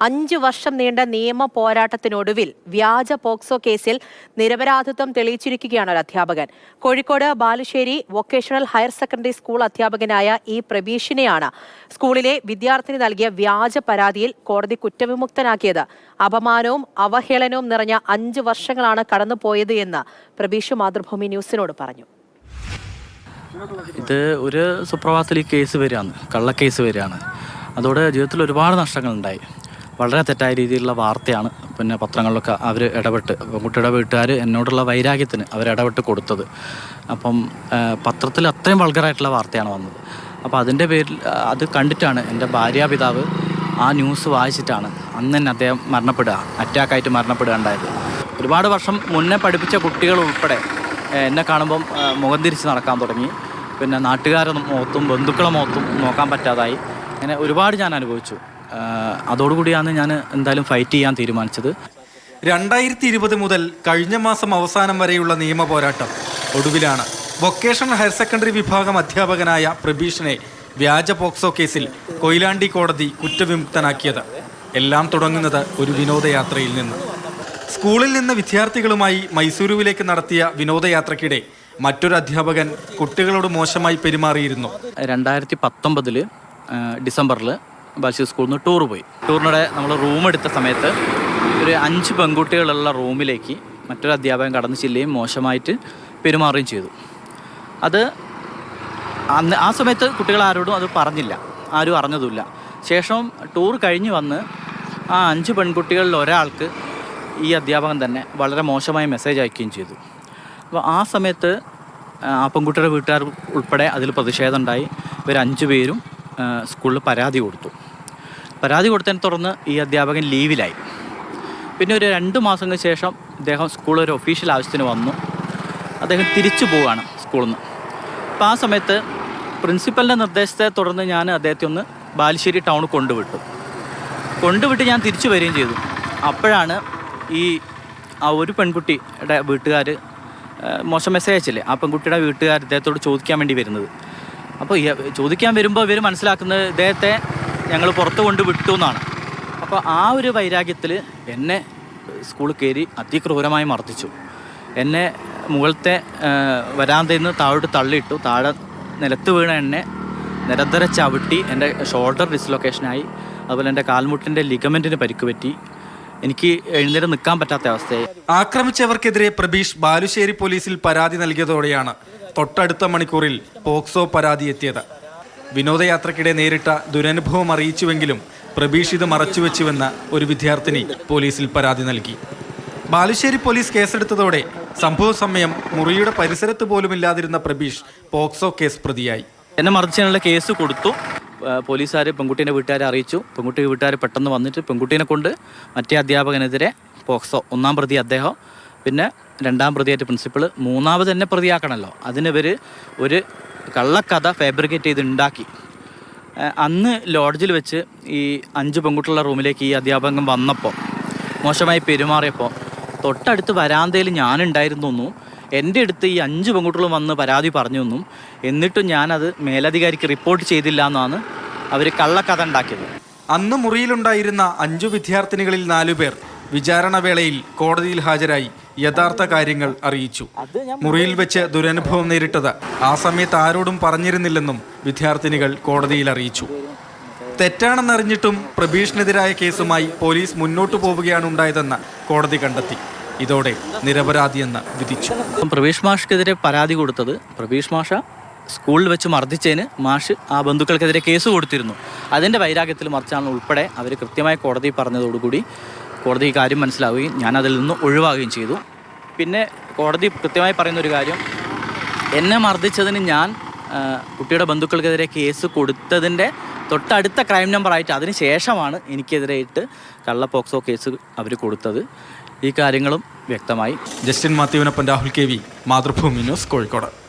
അഞ്ചു വർഷം നീണ്ട നിയമ പോരാട്ടത്തിനൊടുവിൽ വ്യാജ പോക്സോ കേസിൽ നിരപരാധിത്വം തെളിയിച്ചിരിക്കുകയാണ് ഒരു അധ്യാപകൻ. Kozhikode Balussery vocational higher secondary school അധ്യാപകനായ ഇ പ്രബീഷിനെയാണ് സ്കൂളിലെ വിദ്യാർത്ഥിനി നൽകിയ വ്യാജ പരാതിയിൽ കോടതി കുറ്റവിമുക്തനാക്കിയത്. അപമാനവും അവഹേളനവും നിറഞ്ഞ അഞ്ച് വർഷങ്ങളാണ് കടന്നുപോയത് എന്ന് പ്രബീഷ് മാതൃഭൂമി ന്യൂസിനോട് പറഞ്ഞു. ഇത് ഒരു സുപ്രഭാതത്തിൽ കേസ് വരികയാണ് കള്ളക്കേസ് വരികയാണ്. അതോടെ ജീവിതത്തിൽ ഒരുപാട് നഷ്ടങ്ങളുണ്ടായി. വളരെ തെറ്റായ രീതിയിലുള്ള വാർത്തയാണ് പിന്നെ പത്രങ്ങളിലൊക്കെ അവർ ഇടപെട്ട്. പെൺകുട്ടിയുടെ വീട്ടുകാർ എന്നോടുള്ള വൈരാഗ്യത്തിന് അവർ ഇടപെട്ട് കൊടുത്തത്. അപ്പം പത്രത്തിൽ അത്രയും വൾഗറായിട്ടുള്ള വാർത്തയാണ് വന്നത്. അപ്പോൾ അതിന്റെ പേരിൽ അത് കണ്ടിട്ടാണ് എന്റെ ഭാര്യാപിതാവ് ആ ന്യൂസ് വായിച്ചിട്ടാണ് അന്ന് തന്നെ അദ്ദേഹം മരണപ്പെടുക അറ്റാക്കായിട്ട് മരണപ്പെടുക ഉണ്ടായത്. ഒരുപാട് വർഷം മുന്നേ പഠിപ്പിച്ച കുട്ടികൾ ഉൾപ്പെടെ എന്നെ കാണുമ്പം മുഖം തിരിച്ച് നടക്കാൻ തുടങ്ങി. പിന്നെ നാട്ടുകാരുടെ മുഖത്തും ബന്ധുക്കളെ മുഖത്തും നോക്കാൻ പറ്റാതായി. അങ്ങനെ ഒരുപാട് ഞാൻ അനുഭവിച്ചു. അതോടുകൂടിയാണ് ഞാൻ എന്തായാലും ഫൈറ്റ് ചെയ്യാൻ തീരുമാനിച്ചത്. രണ്ടായിരത്തി ഇരുപത് മുതൽ കഴിഞ്ഞ മാസം അവസാനം വരെയുള്ള നിയമ പോരാട്ടം ഒടുവിലാണ്. വൊക്കേഷണൽ ഹയർ സെക്കൻഡറി വിഭാഗം അധ്യാപകനായ പ്രബീഷിനെ വ്യാജ പോക്സോ കേസിൽ കൊയിലാണ്ടി കോടതി കുറ്റവിമുക്തനാക്കിയത്. എല്ലാം തുടങ്ങുന്നത് ഒരു വിനോദയാത്രയിൽ നിന്ന്. സ്കൂളിൽ നിന്ന് വിദ്യാർത്ഥികളുമായി മൈസൂരുവിലേക്ക് നടത്തിയ വിനോദയാത്രയ്ക്കിടെ മറ്റൊരു അധ്യാപകൻ കുട്ടികളോട് മോശമായി പെരുമാറിയിരുന്നു. രണ്ടായിരത്തി പത്തൊമ്പതിൽ ഡിസംബറിൽ ബാലശ്ശേരി സ്കൂളിൽ നിന്ന് ടൂർ പോയി. ടൂറിനിടെ നമ്മൾ റൂം എടുത്ത സമയത്ത് ഒരു അഞ്ച് പെൺകുട്ടികളുള്ള റൂമിലേക്ക് മറ്റൊരു അധ്യാപകൻ കടന്നു ചെല്ലുകയും മോശമായിട്ട് പെരുമാറുകയും ചെയ്തു. അത് അന്ന് ആ സമയത്ത് കുട്ടികൾ ആരോടും അത് പറഞ്ഞില്ല. ആരും അറിഞ്ഞതുമില്ല. ശേഷം ടൂർ കഴിഞ്ഞ് വന്ന് ആ അഞ്ച് പെൺകുട്ടികളിൽ ഒരാൾക്ക് ഈ അധ്യാപകൻ തന്നെ വളരെ മോശമായ മെസ്സേജ് അയക്കുകയും ചെയ്തു. അപ്പോൾ ആ സമയത്ത് ആ പെൺകുട്ടിയുടെ വീട്ടുകാർ ഉൾപ്പെടെ അതിൽ പ്രതിഷേധമുണ്ടായി ഇവർ അഞ്ച് പേരും സ്കൂളിൽ പരാതി കൊടുത്തു. പരാതി കൊടുത്തതിനെ തുടർന്ന് ഈ അധ്യാപകൻ ലീവിലായി. പിന്നെ ഒരു രണ്ട് മാസങ്ങൾക്ക് ശേഷം അദ്ദേഹം സ്കൂളിൽ ഒരു ഒഫീഷ്യൽ ആവശ്യത്തിന് വന്നു. അദ്ദേഹം തിരിച്ചു പോവുകയാണ് സ്കൂളിൽ നിന്ന് അപ്പോൾ ആ സമയത്ത് പ്രിൻസിപ്പലിന്റെ നിർദ്ദേശത്തെ തുടർന്ന് ഞാൻ അദ്ദേഹത്തെ ഒന്ന് ബാലുശ്ശേരി ടൗൺ കൊണ്ടുവിട്ടു. കൊണ്ടുവിട്ട് ഞാൻ തിരിച്ചു വരികയും ചെയ്തു. അപ്പോഴാണ് ഈ ആ ഒരു പെൺകുട്ടിയുടെ വീട്ടുകാർ മോശം മെസ്സേജ് അയച്ചില്ലേ ആ പെൺകുട്ടിയുടെ വീട്ടുകാർ ഇദ്ദേഹത്തോട് ചോദിക്കാൻ വേണ്ടി വരുന്നത്. അപ്പോൾ ചോദിക്കാൻ വരുമ്പോൾ ഇവർ മനസ്സിലാക്കുന്നത് ഇദ്ദേഹത്തെ ഞങ്ങൾ പുറത്ത് കൊണ്ട് വിട്ടു എന്നാണ്. അപ്പോൾ ആ ഒരു വൈരാഗ്യത്തിൽ എന്നെ സ്കൂളിൽ കയറി അതിക്രൂരമായി മർദ്ദിച്ചു. എന്നെ മുകളത്തെ വരാന്തയിൽ നിന്ന് താഴോട്ട് തള്ളിയിട്ടു. താഴെ നിലത്ത് വീണ എന്നെ നിരന്തര ചവിട്ടി എന്റെ ഷോൾഡർ ഡിസ്ലൊക്കേഷനായി അതുപോലെ എന്റെ കാൽമുട്ടിന്റെ ലിഗമെന്റിന് പരിക്ക് പറ്റി. എനിക്ക് എഴുന്നേറ്റ് നിൽക്കാൻ പറ്റാത്ത അവസ്ഥയായി. ആക്രമിച്ചവർക്കെതിരെ പ്രബീഷ് ബാലുശ്ശേരി പോലീസിൽ പരാതി നൽകിയതോടെയാണ് തൊട്ടടുത്ത മണിക്കൂറിൽ പോക്സോ പരാതി എത്തിയത്. വിനോദയാത്രയ്ക്കിടെ നേരിട്ട ദുരനുഭവം അറിയിച്ചുവെങ്കിലും പ്രബീഷ് മറച്ചുവെച്ചുവെന്ന് ഒരു വിദ്യാർത്ഥിനി പോലീസിൽ പരാതി നൽകി. ബാലുശ്ശേരി പോലീസ് കേസെടുത്തതോടെ സംഭവ സമയം മുറിയുടെ പരിസരത്ത് പോലുമില്ലാതിരുന്ന പ്രബീഷ് പോക്സോ കേസ് പ്രതിയായി. എന്നെ മറിച്ചതിനുള്ള കേസ് കൊടുത്തു. പോലീസുകാർ പെൺകുട്ടീന്റെ വീട്ടുകാരെ അറിയിച്ചു. പെൺകുട്ടി വീട്ടുകാർ പെട്ടെന്ന് വന്നിട്ട് പെൺകുട്ടീനെ കൊണ്ട് മറ്റേ അധ്യാപകനെതിരെ പോക്സോ ഒന്നാം പ്രതി അദ്ദേഹം പിന്നെ രണ്ടാം പ്രതിയായിട്ട് പ്രിൻസിപ്പൾ മൂന്നാമത് തന്നെ പ്രതിയാക്കണമല്ലോ അതിനിവർ ഒരു കള്ളക്കഥ ഫാബ്രിക്കേറ്റ് ചെയ്ത് ഉണ്ടാക്കി അന്ന് ലോഡ്ജിൽ വെച്ച് ഈ അഞ്ച് പെൺകുട്ടികളുടെ റൂമിലേക്ക് ഈ അധ്യാപകൻ വന്നപ്പോൾ മോശമായി പെരുമാറിയപ്പോൾ തൊട്ടടുത്ത് വരാന്തയിൽ ഞാനുണ്ടായിരുന്നു എന്നും എന്റെ അടുത്ത് ഈ അഞ്ച് പെൺകുട്ടികളും വന്ന് പരാതി പറഞ്ഞു എന്നും എന്നിട്ടും ഞാനത് മേലധികാരിക്ക് റിപ്പോർട്ട് ചെയ്തില്ല എന്നാണ് അവർ കള്ളക്കഥ ഉണ്ടാക്കിയത് അന്ന് മുറിയിലുണ്ടായിരുന്ന അഞ്ചു വിദ്യാർത്ഥിനികളിൽ നാലുപേർ വിചാരണ വേളയിൽ കോടതിയിൽ ഹാജരായി യഥാർത്ഥ കാര്യങ്ങൾ അറിയിച്ചു. മുറിയിൽ വെച്ച് ദുരനുഭവം നേരിട്ടത് ആ സമയത്ത് ആരോടും പറഞ്ഞിരുന്നില്ലെന്നും വിദ്യാർത്ഥിനികൾ കോടതിയിൽ അറിയിച്ചു. തെറ്റാണെന്നറിഞ്ഞിട്ടും പ്രഭീഷണെതിരായ കേസുമായി പോലീസ് മുന്നോട്ടു പോവുകയാണ് ഉണ്ടായതെന്ന് കോടതി കണ്ടെത്തി. ഇതോടെ നിരപരാധി എന്ന് വിധിച്ചു. അപ്പം പ്രവീഷ് മാഷ്ക്കെതിരെ പരാതി കൊടുത്തത് പ്രവീഷ് മാഷ സ്കൂളിൽ വെച്ച് മർദ്ദിച്ചതിന് മാഷ് ആ ബന്ധുക്കൾക്കെതിരെ കേസ് കൊടുത്തിരുന്നു. അതിന്റെ വൈരാഗ്യത്തിൽ മറിച്ചാണ് ഉൾപ്പെടെ അവർ കൃത്യമായി കോടതി പറഞ്ഞതോടുകൂടി കോടതി ഈ കാര്യം മനസ്സിലാവുകയും ഞാൻ അതിൽ നിന്ന് ഒഴിവാകുകയും ചെയ്തു. പിന്നെ കോടതി കൃത്യമായി പറയുന്ന ഒരു കാര്യം എന്നെ മർദ്ദിച്ചതിന് ഞാൻ കുട്ടിയുടെ ബന്ധുക്കൾക്കെതിരെ കേസ് കൊടുത്തതിന്റെ തൊട്ടടുത്ത ക്രൈം നമ്പർ ആയിട്ട് അതിന് ശേഷമാണ് എനിക്കെതിരായിട്ട് കള്ള പോക്സോ കേസ് അവർ കൊടുത്തത്. ഈ കാര്യങ്ങളും വ്യക്തമായി. Justin മാത്യുവിനൊപ്പം Rahul K V Mathrubhumi news Kozhikode.